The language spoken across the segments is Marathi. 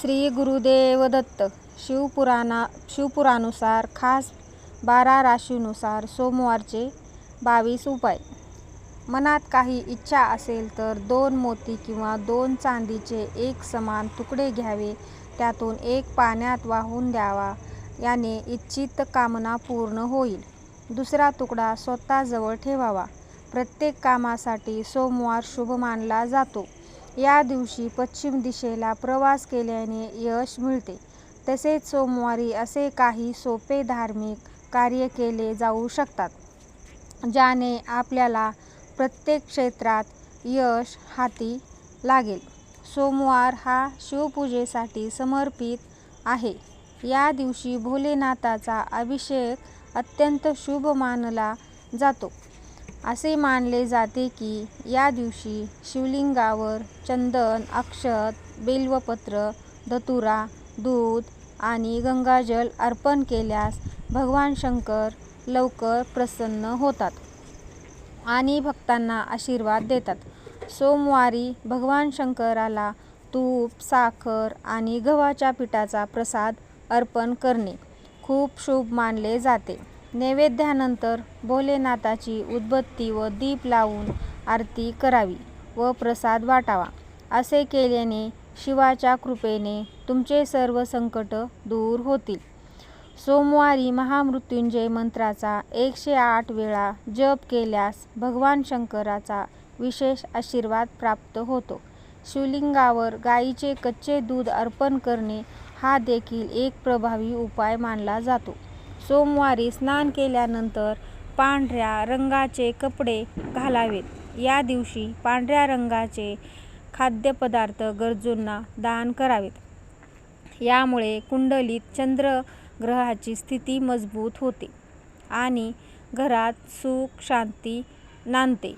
श्री गुरुदेव दत्त शिवपुराणा शिवपुरानुसार खास बारा राशीनुसार सोमवारचे बावीस उपाय. मनात काही इच्छा असेल तर दोन मोती किंवा दोन चांदीचे एक समान तुकडे घ्यावे. त्यातून एक पाण्यात वाहून द्यावा. याने इच्छित कामना पूर्ण होईल. दुसरा तुकडा स्वतःजवळ ठेवावा. प्रत्येक कामासाठी सोमवार शुभ मानला जातो. या दिवशी पश्चिम दिशेला प्रवास केल्याने यश मिळते. तसेच सोमवारी असे काही सोपे धार्मिक कार्य केले जाऊ शकतात ज्याने आपल्याला प्रत्येक क्षेत्रात यश हाती लागेल. सोमवार हा शिवपूजेसाठी समर्पित आहे. या दिवशी भोलेनाथाचा अभिषेक अत्यंत शुभ मानला जातो. असे मानले जाते की या दिवशी शिवलिंगावर चंदन अक्षत बेलवपत्र धतुरा दूध आणि गंगाजल अर्पण केल्यास भगवान शंकर लवकर प्रसन्न होतात आणि भक्तांना आशीर्वाद देतात. सोमवारी भगवान शंकराला तूप साखर आणि गव्हाच्या पिठाचा प्रसाद अर्पण करणे खूप शुभ मानले जाते. नैवेद्यानंतर भोलेनाथाची उदबत्ती व दीप लावून आरती करावी व प्रसाद वाटावा. असे केल्याने शिवाच्या कृपेने तुमचे सर्व संकट दूर होतील. सोमवारी महामृत्युंजय मंत्राचा एकशे आठ वेळा जप केल्यास भगवान शंकराचा विशेष आशीर्वाद प्राप्त होतो. शिवलिंगावर गाईचे कच्चे दूध अर्पण करणे हा देखील एक प्रभावी उपाय मानला जातो. सोमवारी स्नान केल्यानंतर पांढऱ्या रंगाचे कपडे घालावेत. या दिवशी पांढऱ्या रंगाचे खाद्यपदार्थ गरजूंना दान करावेत. यामुळे कुंडलीत चंद्र ग्रहाची स्थिती मजबूत होते आणि घरात सुख शांती नांदते.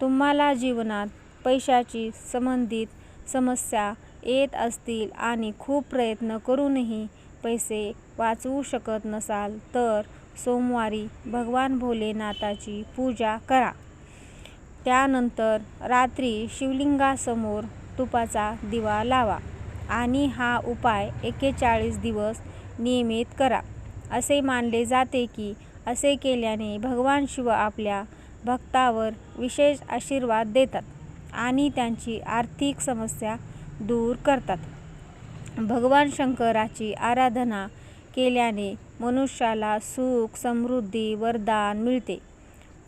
तुम्हाला जीवनात पैशाची संबंधित समस्या येत असतील आणि खूप प्रयत्न करूनही पैसे वाचवू शकत नसाल तर सोमवारी भगवान भोलेनाथाची पूजा करा. त्यानंतर रात्री शिवलिंगासमोर तुपाचा दिवा लावा आणि हा उपाय एक्केचाळीस दिवस नियमित करा. असे मानले जाते की असे केल्याने भगवान शिव आपल्या भक्तावर विशेष आशीर्वाद देतात आणि त्यांची आर्थिक समस्या दूर करतात. भगवान शंकराची आराधना केल्याने मनुष्याला सुख समृद्धी वरदान मिळते.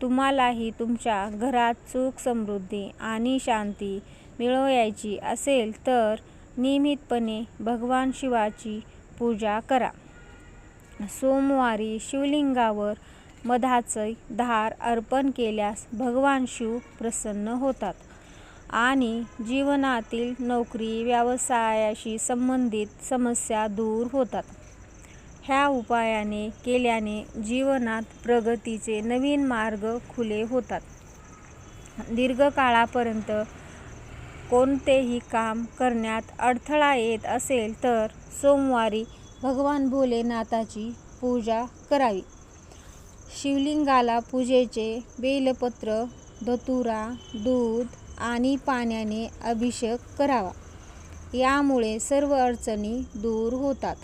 तुम्हालाही तुमच्या घरात सुख समृद्धी आणि शांती मिळवायची असेल तर नियमितपणे भगवान शिवाची पूजा करा. सोमवारी शिवलिंगावर मधाचे धार अर्पण केल्यास भगवान शिव प्रसन्न होतात. आणि जीवनातील नोकरी व्यवसायाशी संबंधित समस्या दूर होतात. ह्या उपायाने केल्याने जीवनात प्रगतीचे नवीन मार्ग खुले होतात. दीर्घकाळापर्यंत कोणतेही काम करण्यात अडथळा येत असेल तर सोमवारी भगवान भोलेनाथाची पूजा करावी. शिवलिंगाला पूजेचे बेलपत्र धतुरा दूध आणि पाण्याने अभिषेक करावा. यामुळे सर्व अडचणी दूर होतात.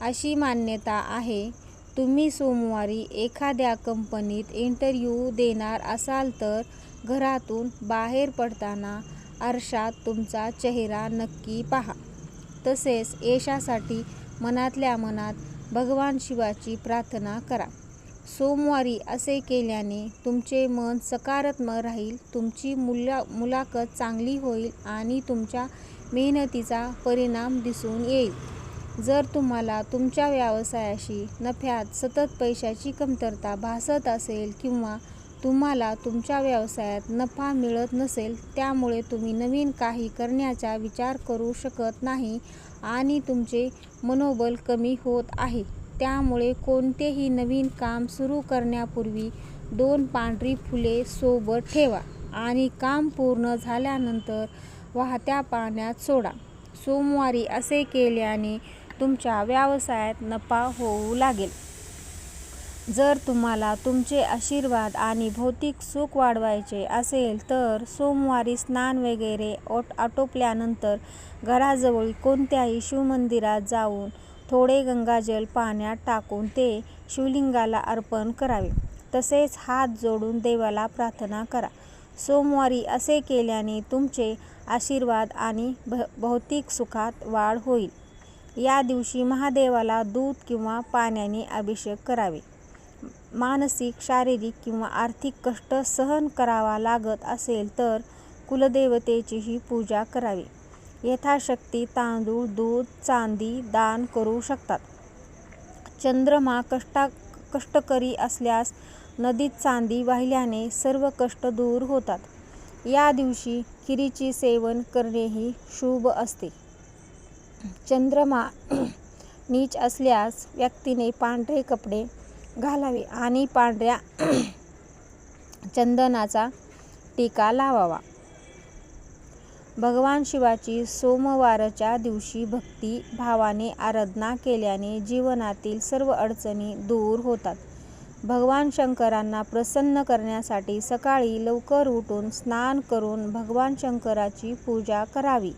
अशी मान्यता आहे तुम्ही सोमवारी एखाद्या कंपनीत इंटरव्ह्यू देणार असाल तर घरातून बाहेर पडताना आरशात तुमचा चेहरा नक्की पहा. तसेच यशासाठी मनातल्या मनात भगवान शिवाची प्रार्थना करा. सोमवारी असे केल्याने तुमचे मन सकारात्मक राहील तुमची मुला मुलाखत चांगली होईल आणि तुमच्या मेहनतीचा परिणाम दिसून येईल. जर तुम्हाला तुमच्या व्यवसायाशी नफ्यात सतत पैशाची कमतरता भासत असेल किंवा तुम्हाला तुमच्या व्यवसायात नफा मिळत नसेल त्यामुळे तुम्ही नवीन काही करण्याचा विचार करू शकत नाही आणि तुमचे मनोबल कमी होत आहे. त्यामुळे कोणतेही नवीन काम सुरू करण्यापूर्वी दोन पांढरी फुले सोबत ठेवा आणि काम पूर्ण झाल्यानंतर वाहत्या पाण्यात सोडा. सोमवारी असे केल्याने तुमच्या व्यवसायात नफा होऊ लागेल. जर तुम्हाला तुमचे आशीर्वाद आणि भौतिक सुख वाढवायचे असेल तर सोमवारी स्नान वगैरे ओट आटोपल्यानंतर घराजवळ कोणत्याही शिवमंदिरात जाऊन थोडे गंगाजल पाण्यात टाकून ते शिवलिंगाला अर्पण करावे. तसेच हात जोडून देवाला प्रार्थना करा. सोमवारी असे केल्याने तुमचे आशीर्वाद आणि भ भौतिक सुखात वाढ होईल. या दिवशी महादेवाला दूध किंवा पाण्याने अभिषेक करावे. मानसिक शारीरिक किंवा आर्थिक कष्ट सहन करावा लागत असेल तर कुलदेवतेचीही पूजा करावी. यथाशक्ती तांदूळ दूध चांदी दान करू शकतात. चंद्रमा कष्टा कष्टकरी असल्यास नदीत चांदी वाहिल्याने सर्व कष्ट दूर होतात. या दिवशी खिरीचे सेवन करणेही शुभ असते. चंद्रमा नीच असल्यास व्यक्तीने पांढरे कपडे घालावे आणि पांढऱ्या चंदनाचा टीका लावावा. भगवान शिवाची सोमवारच्या दिवशी भक्ती भावाने आराधना केल्याने जीवनातील सर्व अडचणी दूर होतात. भगवान शंकरांना प्रसन्न करण्यासाठी सकाळी लवकर उठून स्नान करून भगवान शंकराची पूजा करावी.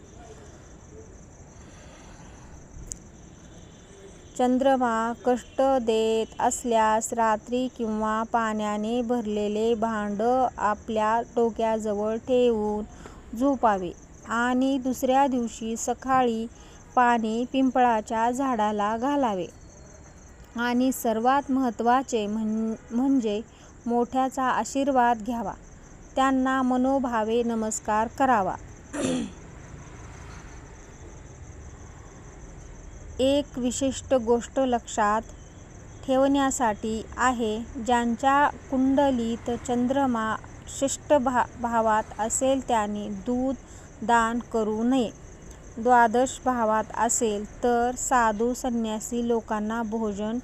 चंद्रमा कष्ट देत असल्यास रात्री किंवा पाण्याने भरलेले भांड आपल्या डोक्याजवळ ठेवून झोपावे. आणि दुसऱ्या दिवशी सकाळी पाणी पिंपळाच्या झाडाला घालावे. आणि सर्वात महत्त्वाचे म्हण म्हणजे मोठ्याचा आशीर्वाद घ्यावा. त्यांना मनोभावे नमस्कार करावा. एक विशिष्ट गोष्ट लक्षात ठेवण्यासाठी आहे ज्यांच्या कुंडलीत चंद्रमा शिष्ट भा भावात असेल त्याने दूध दान करू नये. द्वादश भावात असेल तर साधू संन्यासी लोकांना भोजन